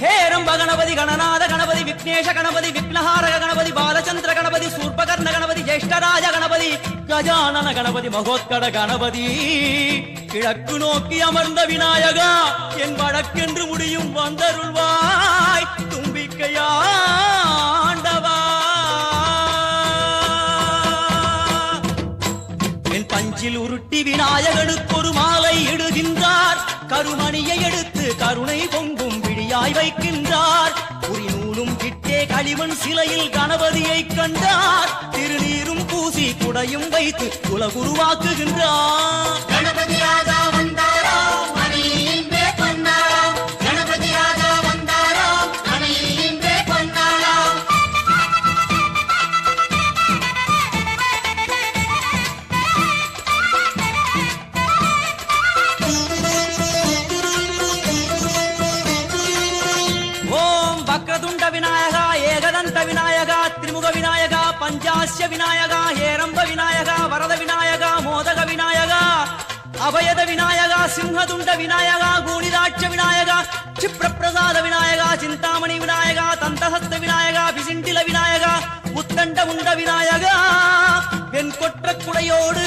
ஹேரம்ப கணபதி கணநாத கணபதி விக்னேஷ கணபதி விக்னஹாரக கணபதி பாலச்சந்திர கணபதி சூர்பகர்ண கணபதி ஜேஷ்டராஜ கணபதி கஜானன கணபதி மகோத்கட கணபதி கிழக்கு நோக்கி அமர்ந்த விநாயகா என் வழக்கென்று முடியும் வந்தருள்வாய் தும்பிக்கையா பஞ்சில் உருட்டி விநாயகனுக்கு ஒரு மாலை இடுகின்றார் கருமணியை எடுத்து கருணை பொங்க விழியாய் வைக்கின்றார். குறிநூலும் கிட்டே கழிவன் சிலையில் கணபதியை கண்டார். திருநீரும் பூசி குடையும் வைத்து குலகுருவாக்குகின்றார். கணபதி சிம்ஹதுண்ட விநாயகா கூணிதாட்ச விநாயகா க்ஷிப்ரப்பிரசாத விநாயகா சிந்தாமணி விநாயகா தந்தஹஸ்த விநாயகா பிசிண்டில விநாயகா உத்தண்ட உண்ட விநாயகா வெண்கொற்ற குடையோடு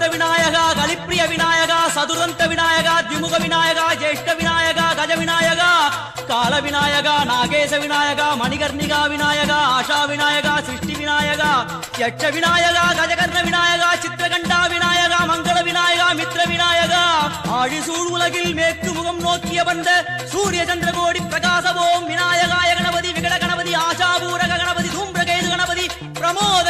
ஸ்தூலதந்த விநாயகா கலிப்பிரிய விநாயகா சதுரந்த விநாயகா திமுக விநாயகா ஜேஷ்ட விநாயகா கஜ விநாயகா கால விநாயகா நாகேச விநாயகா மணிகர்ணிகா விநாயகா ஆஷா விநாயகா சிருஷ்டி விநாயகா யட்ச விநாயகா கஜகர்ண விநாயகா சித்திரகண்டா விநாயகா மங்கள விநாயகா மித்ர விநாயகா. ஆழிசூழ் உலகில் மேற்கு முகம் நோக்கிய வந்த சூரிய சந்திரகோடி பிரகாச ஓம் விநாயகாய கணபதி விகட கணபதி ஆஷாபூரக கணபதி தூம்பிரகேது கணபதி பிரமோத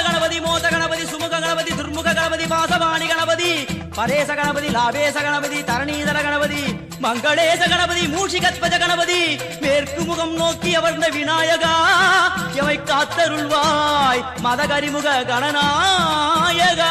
கணபதி மாசவாணி கணபதி கணபதி பரேச கணபதி லாபேச கணபதி தரணீதர கணபதி மங்களேச கணபதி மூஷிகத்வஜ கணபதி மேற்கு முகம் நோக்கி அமர்ந்த விநாயகா எவை காத்தருள்வாய் மதகரிமுக கணநாயகா.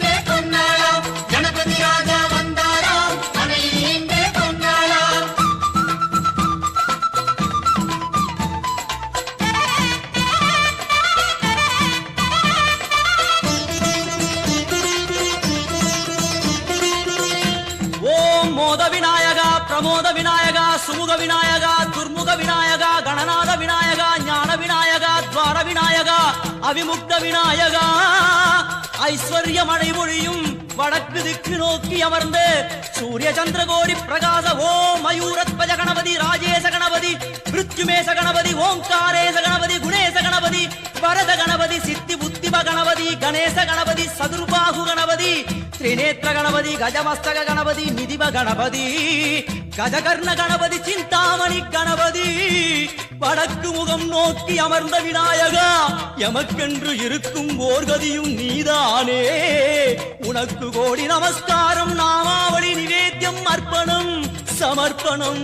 விநாயகா துர்முக விநாயகா கணநாத விநாயகா ஞான விநாயகா துவார விநாயகா அவிமுக்த விநாயகா. ஐஸ்வர்ய மழை பொழியும் வடக்கு திக்கு நோக்கி அமர்ந்து சூரிய சந்திரகோடி பிரகாச ஓ மயூரத்வஜ கணபதி ராஜேச கணபதி மிருத்யுமேச கணபதி ஓங்காரேச கணபதி குணேச கணபதி வரத கணபதி சித்தி புத்திம கணபதி கணேச கணபதி சதுர்பாகு கணபதி திரிநேத்திர கணபதி கஜமஸ்தக கணபதி நிதிப கணபதி கஜகர்ண கணபதி சிந்தாமணி கணபதி வடக்கு முகம் நோக்கி அமர்ந்த விநாயகா எமக்கென்று இருக்கும் ஓர்கதியும் நீதானே உனக்கு கோடி நமஸ்காரம் நாமாவளி நிவேத்தியம் அர்ப்பணம் சமர்ப்பணம்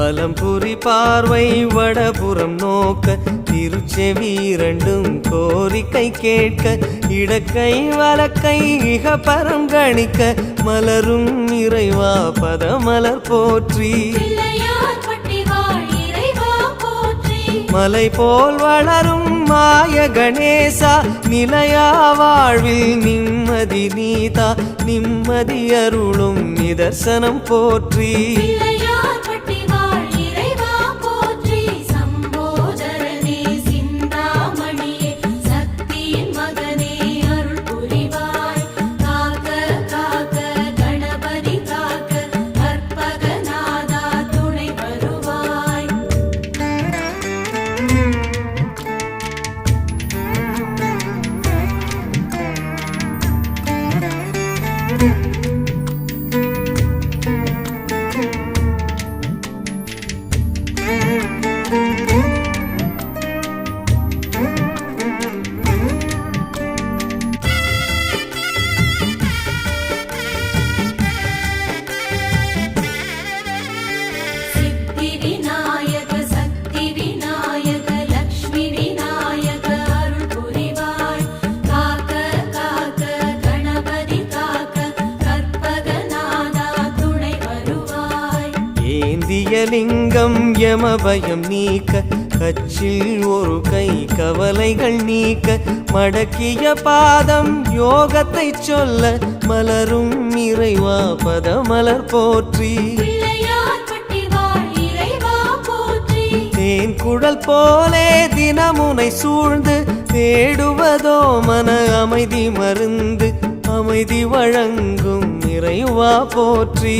வலம்புரி பார்வை வடபுறம் நோக்க திருச்செவி இரண்டும் கோரிக்கை கேட்க இடக்கை வலக்கை இக பரம் கணிக்க மலரும் இறைவா பதமலர் போற்றி. மலை போல் வளரும் மாய கணேசா நிலையா வாழ்வில் நிம்மதி நீதா நிம்மதி அருளும் நிதர்சனம் போற்றி. லிங்கம் யமபயம் நீக்க கச்சில் ஒரு கை கவலைகள் நீக்க மடக்கிய பாதம் யோகத்தை சொல்ல மலரும் இறைவா பதமலர் போற்றி. தேன் குழல் போலே தினமுனை சூழ்ந்து தேடுவதோ மன அமைதி மருந்து அமைதி வழங்கும் இறைவா போற்றி.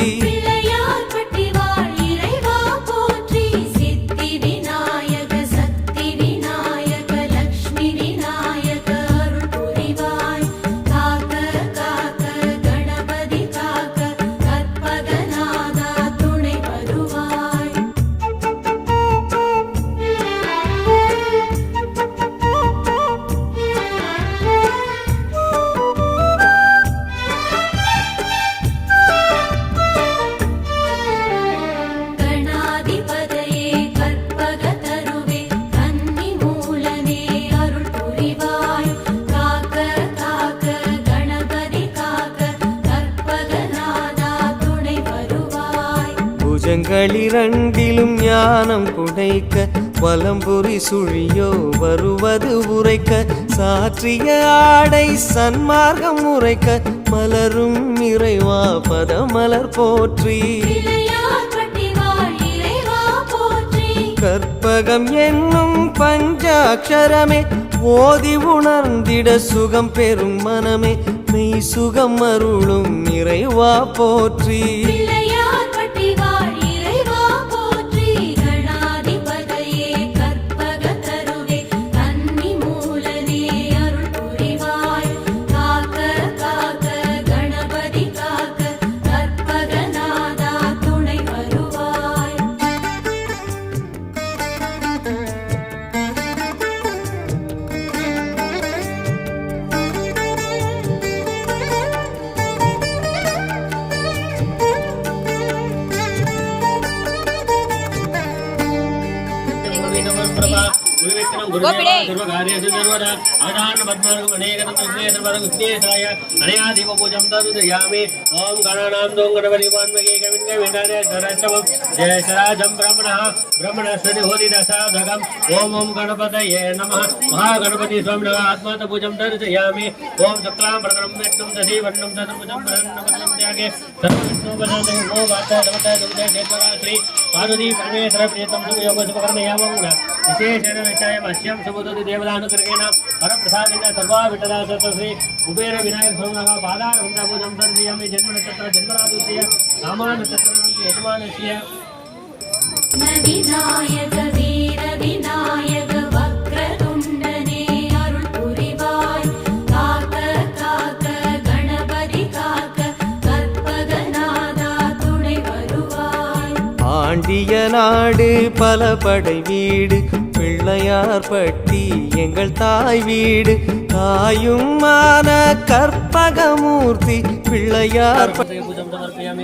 ஞானம் குடைக்க வலம்புரி சுழியோ வருவது உரைக்க சாற்றிய ஆடை சன்மார்க்கம் உரைக்க மலரும் இறைவா பதமலர் போற்றி. கற்பகம் என்னும் பஞ்சாட்சரமே ஓதி உணர்ந்திட சுகம் பெறும் மனமே மெய் சுகம் அருளும் இறைவா போற்றி. गोपिडे अनया दीपपूजं तदुदयामि ॐ गणानां दों गणपतिवान्मगे कविन्गविनाय धराष्टमं जय शराजं ब्रह्मणः ब्रह्मणस्पति होदिदशाधकम् ॐ ॐ गणपतये नमः महागणपति स्वामिनः आत्मातपूजं तर्जयामि ॐ शुक्लां प्रकरं विष्णुं दधिवर्णं तदर्भुजं प्रसन्नवदनं त्यागे सर्वविष्णुपदादे मो वाचा देवता दुग्धे क्षेत्रवासी विशेषेण विचाय मह्यम समुदति देवदानुकृकेण वरप्रसादेन सर्वाविटदा सत्तश्री तो उपेर विनायकसौनः पादारहुण्डाभुजं दर्शयामि जन्मनक्षत्र जन्मरादुस्य नामानक्षत्राणां यजमानस्य विनायक, वीर विनायक। நாடு பல படை வீடு பிள்ளையார் பட்டி எங்கள் தாய் வீடு. தாயுமான கற்பகமூர்த்தி பிள்ளையார் பட்டி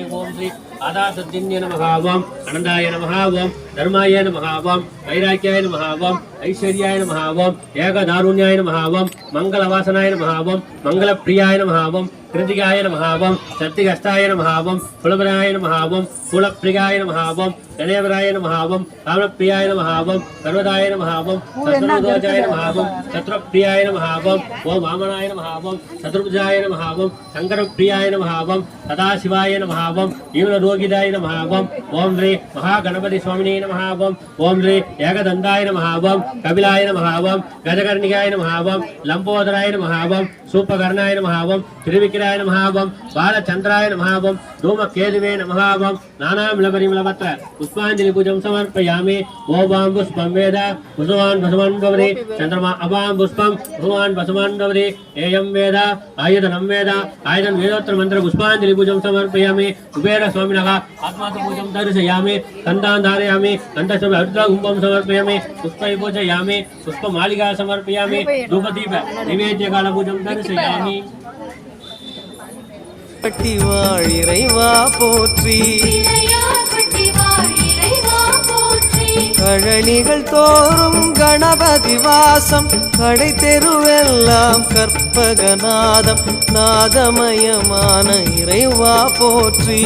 ஓம் ஸ்ரீ அதாசத்தின் நமகாவாம் അനന്തായ മഹാവം ധർമായ മഹാവം വൈരാഗ്യായ മഹാവം ഐശ്വര്യായ മഹാവം ഏകദാരുണ്യായ മഹാവം മംഗളവാസനായ മഹാവം മംഗളപ്രിയായ മഹാവം കൃതികായ മഹാവം ശക്തികഷ്ടായ മഹാവം കുളപരായ മഹാവം കുളപ്രിയായ മഹാവം ഗണേവരായ മഹാവം കാമപ്രിയായ മഹാവം സർവതായ മഹാവം ശത്രുദോജായ മഹാവം ശത്രുപ്രിയായ മഹാവം ഓ വാമനായ മഹാവം ശത്രുജായ മഹാവം ശങ്കരപ്രിയായ മഹാവം സദാശിവായ മഹാവം ജീവനരോഗിതായ മഹാവം ഓം ശ്രീ మహాగణపతి స్వామినే నమ. ఓం ఓం శ్రీ ఏకదంతాయ నమ. ఓం కపిలాయ నమ. ఓం గజకర్ణికాయ నమ. ఓం లంబోదరాయ నమ. ఓం సూపకర్ణాయ నమ. ఓం త్రివిక్రాయ నమ. ఓం బాలచంద్రాయ నమ. ఓం ధూమకేతువే నమ. ఓం నానామిళపరిమిళపత్ర పుష్పాంజలి పూజం సమర్పయామి. ఓ వాం పుష్పం వేద. కుసుమాన్ పసుమాన్ గౌరి చంద్రమా అవాం పుష్పం. కుసుమాన్ పసుమాన్ గౌరి ఏయం వేద. ఆయుధనం వేద. ఆయుధం వేదోత్తర మంత్ర పుష్పాంజలి పూజం సమర్పయామి. కుబేర స్వామినగా ఆత్మాత పూజం దర్శయామి. चन्द्रमा अवां पुष्पं भुवान् वसुमान् भवति एयं वेद आयुधनं वेद आयुधं वेदोत्तर मन्त्र पुष्पाञ्जलि पूजं समर्पयामि कुबेर स्वामिनः आत्मात् पूजं दर्शयामि कन्दान् धारयामि कण्ठस्य अरुद्रकुम्भं समर्पयामि पुष्पै पूजयामि पुष्पमालिका समर्पयामि धूपदीप नैवेद्यकालपूजं दर्शयामि பட்டி வாழ் இறைவா போற்றி பிள்ளையார் பட்டி வாழ் இறைவா போற்றி கழனிகள் தோறும் கணபதி வாசம் கடை தெருவெல்லாம் கற்பகநாதம் நாதமயமான இறைவா போற்றி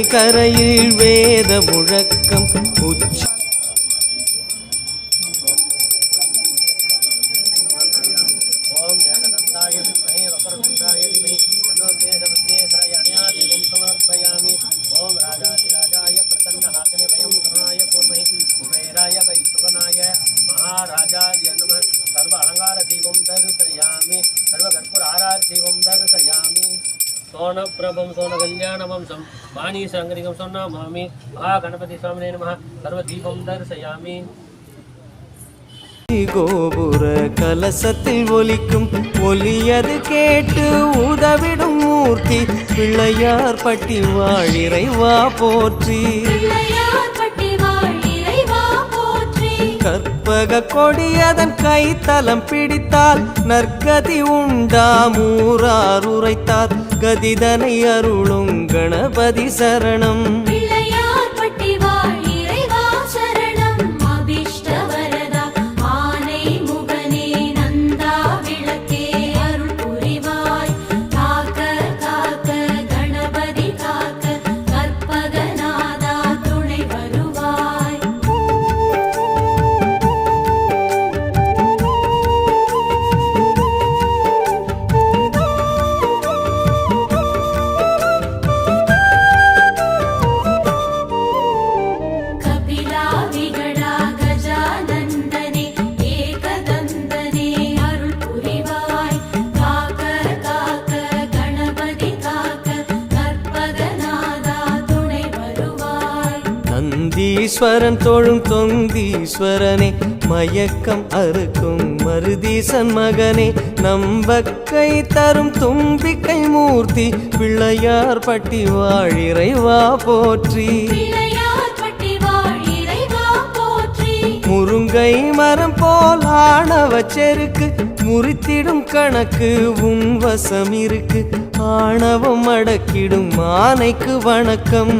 கரையில் வேத முழக்கம் உச்ச சோனப்பிரபம் சோன கல்யாண வம்சம் வாணி சங்கரிகம் சொன்னாமாமி மகா கணபதி சுவாமினே நம. சர்வ தீபம் தரிசயாமி. கோபுர கலசத்தில் ஒலிக்கும் ஒலியது கேட்டு உதவிடும் மூர்த்தி. பிள்ளையார் பட்டி வாழிறைவா போற்றி. பிள்ளையார் பட்டி வாழ் இறைவா போற்றி. கற்பக கொடியதன் கைத்தலம் பிடித்தால் நற்கதி உண்டாம் ஊரார் உரைத்தார் கதிதனை அருளும் கணபதி சரணம். நந்தீஸ்வரன் தொழும் தொந்தீஸ்வரனே மயக்கம் அறுக்கும் மருதீசன் மகனே நம்பக்கை தரும் தும்பிக்கை மூர்த்தி பிள்ளையார் பட்டி வாழிறைவா போற்றி. முருங்கை மரம் போல் ஆணவ செருக்கு முறித்திடும் கணக்கு உன் வசம் இருக்கு ஆணவம் அடக்கிடும் ஆனைக்கு வணக்கம்.